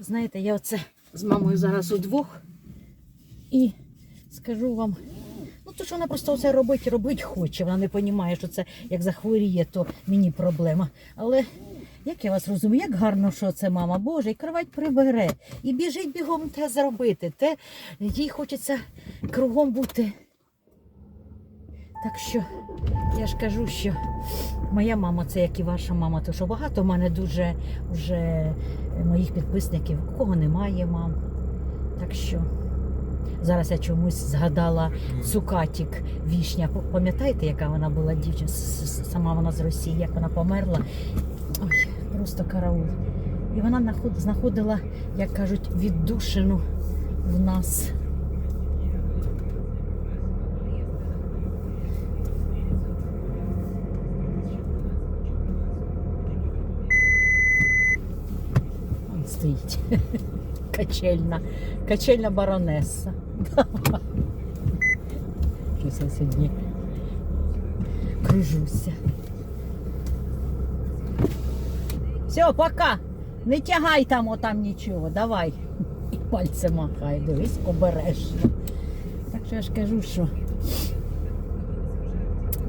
Знаєте, я оце з мамою зараз удвох і скажу вам, ну то що вона просто це робить, робить хоче. Вона не розуміє, що це як захворіє, то мені проблема. Але як я вас розумію, як гарно, що це мама Боже, і кровать прибере, і біжить бігом те зробити. Те їй хочеться кругом бути. Так що я ж кажу, що моя мама це як і ваша мама, то що багато в мене дуже вже моїх підписників, у кого немає мам. Так що зараз я чомусь згадала Цукатік Вішня. Пам'ятаєте, яка вона була дівчина? Сама вона з Росії, як вона померла. Ой, просто караул. І вона знаходила, як кажуть, віддушину в нас. Стоїть. Качельна. Качельна баронеса. Щось я сьогодні кружуся. Все, пока. Не тягай там отам нічого, давай. І пальцем махай, дивись, обережно. Так що я ж кажу, що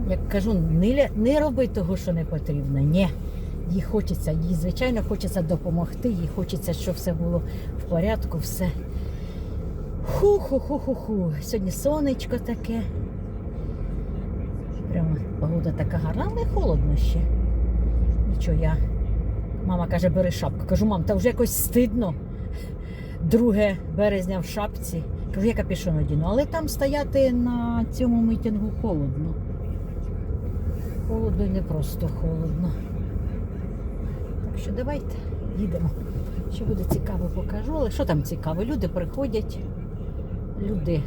як кажу, не, не роби того, що не потрібно. Ні. Їй хочеться, їй, звичайно, хочеться допомогти, їй хочеться, щоб все було в порядку, все. Ху-ху-ху-ху-ху. Сьогодні сонечко таке. Прямо погода така гарна, але холодно ще. Нічого, я. Мама каже, бери шапку. Кажу, мам, та вже якось стидно. 2 березня в шапці. Кажу, я капюшон одіну. Але там стояти на цьому митингу холодно. Холодно і не просто холодно. Що давайте їдемо. Що буде цікаво, покажу. Але що там цікаво? Люди приходять, люди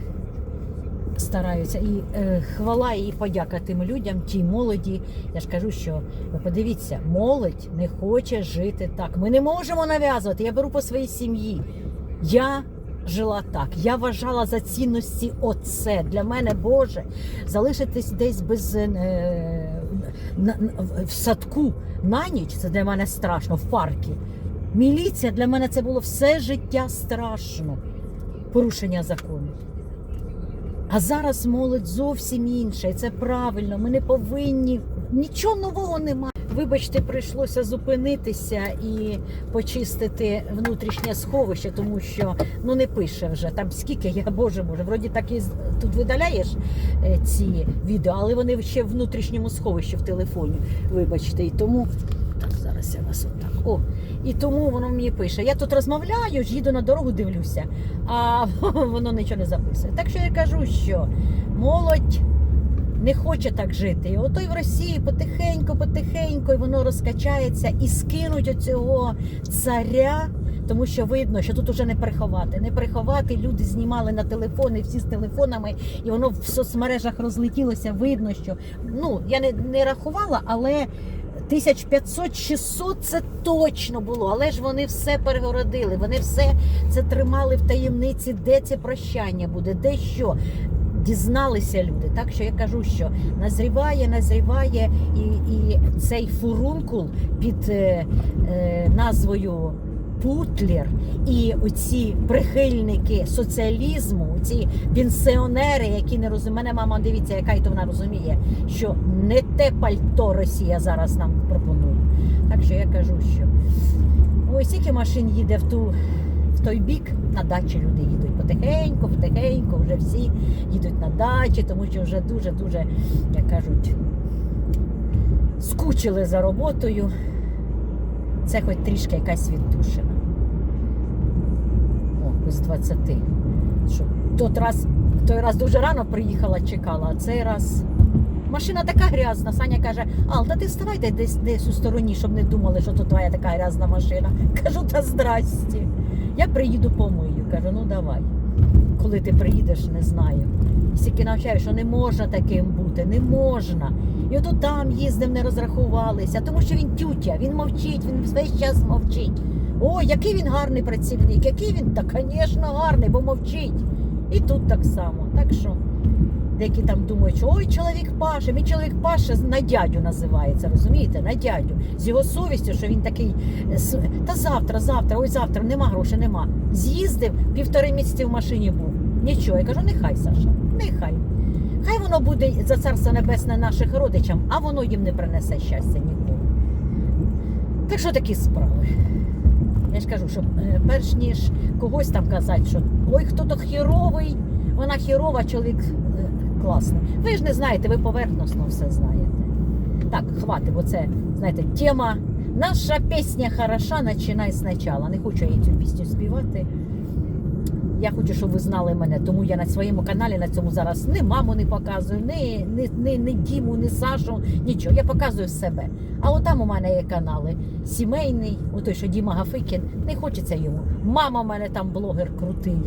стараються. І е, хвала і подяка тим людям, тій молоді. Я ж кажу, що ви подивіться, молодь не хоче жити так. Ми не можемо нав'язувати. Я беру по своїй сім'ї. Я жила так. Я вважала за цінності оце. Для мене, Боже, залишитись десь без е, на- в- садку на ніч. Це для мене страшно, в парку. Міліція для мене це було все життя страшно. Порушення закону. А зараз молодь зовсім інша, і це правильно. Ми не повинні нічого нового немає. Вибачте, прийшлося зупинитися і почистити внутрішнє сховище, тому що ну не пише вже там скільки я боже боже. Вроді так і тут видаляєш е, ці відео, але вони ще в внутрішньому сховищі в телефоні. Вибачте, і тому так зараз я вас отак. О, і тому воно мені пише. Я тут розмовляю, їду на дорогу, дивлюся, а воно нічого не записує. Так що я кажу, що молодь не хоче так жити. І ото й в Росії потихеньку, потихеньку, і воно розкачається і скинуть оцього царя. Тому що видно, що тут уже не приховати. Не приховати. Люди знімали на телефони, всі з телефонами, і воно в соцмережах розлетілося. Видно, що ну я не, не рахувала, але 1500-600 це точно було. Але ж вони все перегородили. Вони все це тримали в таємниці, де це прощання буде, де що. Дізналися люди. Так що я кажу, що назріває, назріває, і, і цей фурункул під е, е, назвою Путлер і оці прихильники соціалізму, ці пенсіонери, які не розуміють. Мене мама дивіться, яка й то вона розуміє, що не те пальто Росія зараз нам пропонує. Так що я кажу, що ось скільки машин їде в ту. Той бік на дачі люди їдуть потихеньку, потихеньку, вже всі їдуть на дачі, тому що вже дуже-дуже, як кажуть, скучили за роботою. Це хоч трішки якась віддушина. О, без 20. Що тот раз, той раз дуже рано приїхала, чекала, а цей раз. Машина така грязна. Саня каже, Ал, та ти вставай десь десь у стороні, щоб не думали, що то твоя така грязна машина. Кажу, та здрасті. Я приїду помию. Кажу, ну давай. Коли ти приїдеш, не знаю. Стільки навчаю, що не можна таким бути, не можна. І ото там їздив, не розрахувалися, тому що він тютя, він мовчить, він весь час мовчить. О, який він гарний працівник, який він, та, звісно, гарний, бо мовчить. І тут так само. Так що Деякі там думають, що ой, чоловік паше, мій чоловік паше на дядю називається, розумієте? На дядю. З його совістю, що він такий. е, Та завтра, завтра, ой, завтра, нема грошей, нема. З'їздив, півтори місяці в машині був. Нічого. Я кажу, нехай, Саша, нехай. Хай воно буде за царство небесне наших родичам, а воно їм не принесе щастя ніколи. Так що такі справи. Я ж кажу, що е, перш ніж когось там казати, що ой, хто то хіровий, вона хірова, чоловік е, класний. Ви ж не знаєте, ви поверхносно все знаєте. Так, хватить, бо це, знаєте, тема. Наша пісня хороша, починай спочатку. Не хочу я цю пісню співати. Я хочу, щоб ви знали мене, тому я на своєму каналі на цьому зараз ні маму не показую, ні, ні, ні, ні Діму, ні Сашу, нічого. Я показую себе. А от там у мене є канали сімейний, отой, що Діма Гафикін, не хочеться йому. Мама у мене там блогер крутий.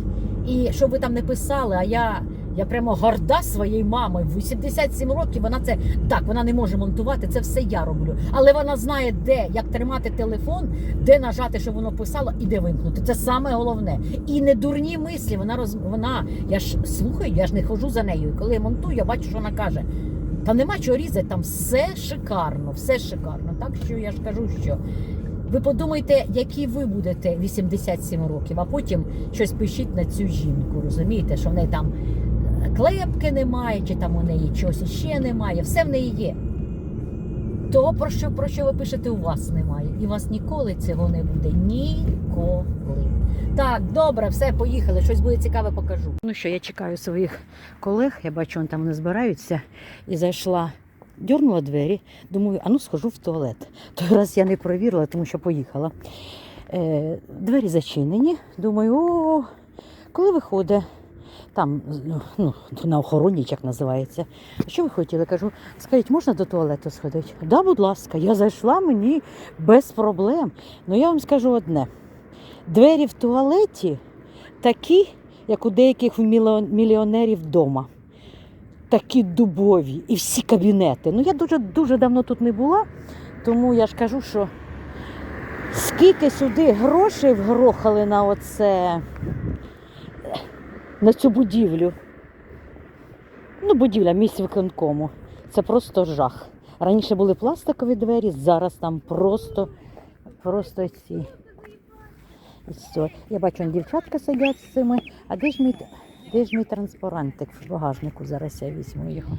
І щоб ви там не писали, а я, я прямо горда своєю мамою. 87 років вона це так, вона не може монтувати, це все я роблю. Але вона знає, де, як тримати телефон, де нажати, щоб воно писало, і де вимкнути. Це саме головне. І не дурні мислі. Вона роз вона. Я ж слухаю, я ж не хожу за нею. І коли я монтую, я бачу, що вона каже. Та нема чого різати, там все шикарно, все шикарно. Так що я ж кажу, що ви подумайте, які ви будете 87 років, а потім щось пишіть на цю жінку. Розумієте, що в неї там клепки немає, чи там у неї чогось іще немає. Все в неї є. Того, про що, про що ви пишете, у вас немає. І у вас ніколи цього не буде. Ніколи. Так, добре, все, поїхали. Щось буде цікаве, покажу. Ну що, я чекаю своїх колег, я бачу, вони там не збираються. І зайшла, дьорнула двері. Думаю, а ну схожу в туалет. Той раз я не провірила, тому що поїхала. Е, двері зачинені. Думаю, о, коли виходить. Там ну, на охороні, як називається. А що ви хотіли? Кажу, скажіть, можна до туалету сходити? Да, будь ласка, я зайшла мені без проблем. Ну я вам скажу одне: двері в туалеті такі, як у деяких мільйонерів вдома. Такі дубові і всі кабінети. Ну я дуже дуже давно тут не була, тому я ж кажу, що скільки сюди грошей вгрохали на оце на цю будівлю. Ну, будівля місць виконкому. Це просто жах. Раніше були пластикові двері, зараз там просто, просто ці. Все. Я бачу, дівчатка сидять з цими. А де ж мій, де ж мій транспарантик в багажнику? Зараз я візьму його.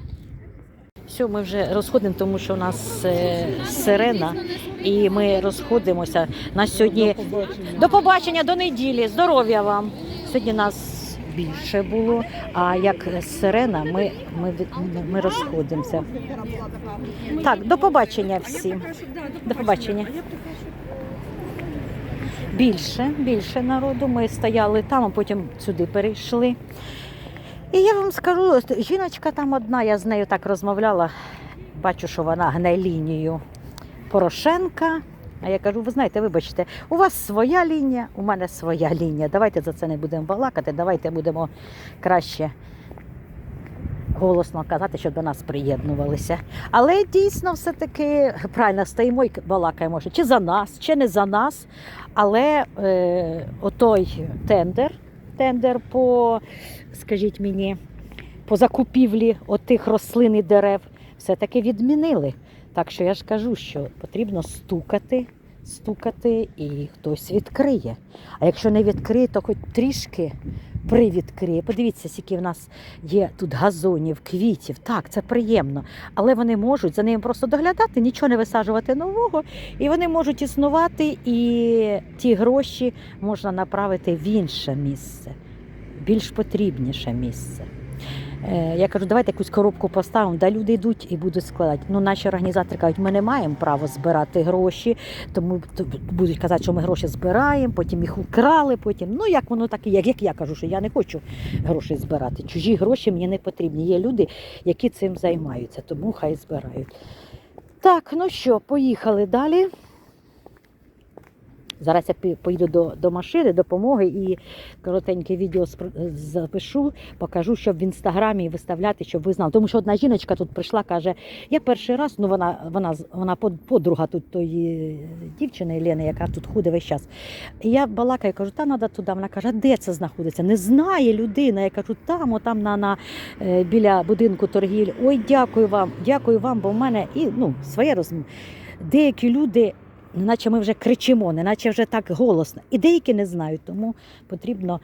Все, ми вже розходимо, тому що у нас е, сирена, і ми розходимося. На сьогодні до побачення, до неділі. Здоров'я вам. Сьогодні нас більше було. А як сирена, ми, ми, ми розходимося. Так, до побачення всім. До побачення. Більше, більше народу. Ми стояли там, а потім сюди перейшли. І я вам скажу, жіночка там одна, я з нею так розмовляла. Бачу, що вона гне лінію Порошенка. А я кажу, ви знаєте, вибачте, у вас своя лінія, у мене своя лінія. Давайте за це не будемо балакати, давайте будемо краще голосно казати, щоб до нас приєднувалися. Але дійсно все-таки правильно стоїмо і балакаємо, чи за нас, чи не за нас. Але е, отой тендер, тендер по, скажіть мені, по закупівлі отих рослин і дерев все-таки відмінили. Так що я ж кажу, що потрібно стукати, стукати і хтось відкриє. А якщо не відкриє, то хоч трішки привідкриє. Подивіться, скільки в нас є тут газонів, квітів. Так, це приємно. Але вони можуть за ними просто доглядати, нічого не висаджувати нового, і вони можуть існувати, і ті гроші можна направити в інше місце, більш потрібніше місце. Е, Я кажу, давайте якусь коробку поставимо, да люди йдуть і будуть складати. Ну, наші організатори кажуть, ми не маємо права збирати гроші, тому будуть казати, що ми гроші збираємо, потім їх украли, потім. Ну, як воно так і як, як я кажу, що я не хочу гроші збирати. Чужі гроші мені не потрібні. Є люди, які цим займаються, тому хай збирають. Так, ну що, поїхали далі. Зараз я поїду до, до машини, допомоги і коротеньке відео запишу, покажу, щоб в інстаграмі виставляти, щоб ви знали. Тому що одна жіночка тут прийшла, каже: я перший раз, ну вона, вона, вона под- подруга тут тої дівчини Лени, яка тут ходить весь час. І я балакаю, кажу, та треба туди. Вона каже, де це знаходиться? Не знає людина. Я кажу, там, отам на, на е, біля будинку торгівлі. Ой, дякую вам, дякую вам, бо в мене і ну, своє розум. Деякі люди, неначе ми вже кричимо, неначе вже так голосно. І деякі не знають, тому потрібно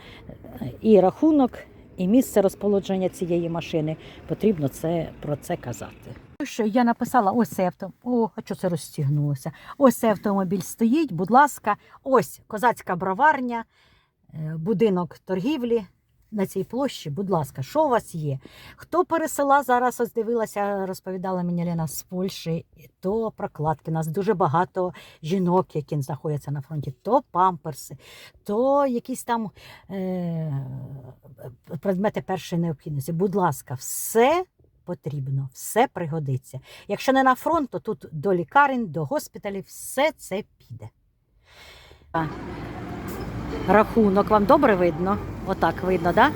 е, і рахунок, і місце розположення цієї машини. Потрібно це про це казати. Що я написала, ось цей автомобіль. О, а що це розстігнулося? Ось цей автомобіль стоїть, будь ласка, ось козацька броварня, е, будинок торгівлі на цій площі. Будь ласка, що у вас є? Хто пересила зараз? Ось дивилася, розповідала мені Лена з Польщі, то прокладки. У нас дуже багато жінок, які знаходяться на фронті, то памперси, то якісь там е- предмети першої необхідності. Будь ласка, все потрібно, все пригодиться. Якщо не на фронт, то тут до лікарень, до госпіталів все це піде. Рахунок вам добре видно? Отак видно? Да?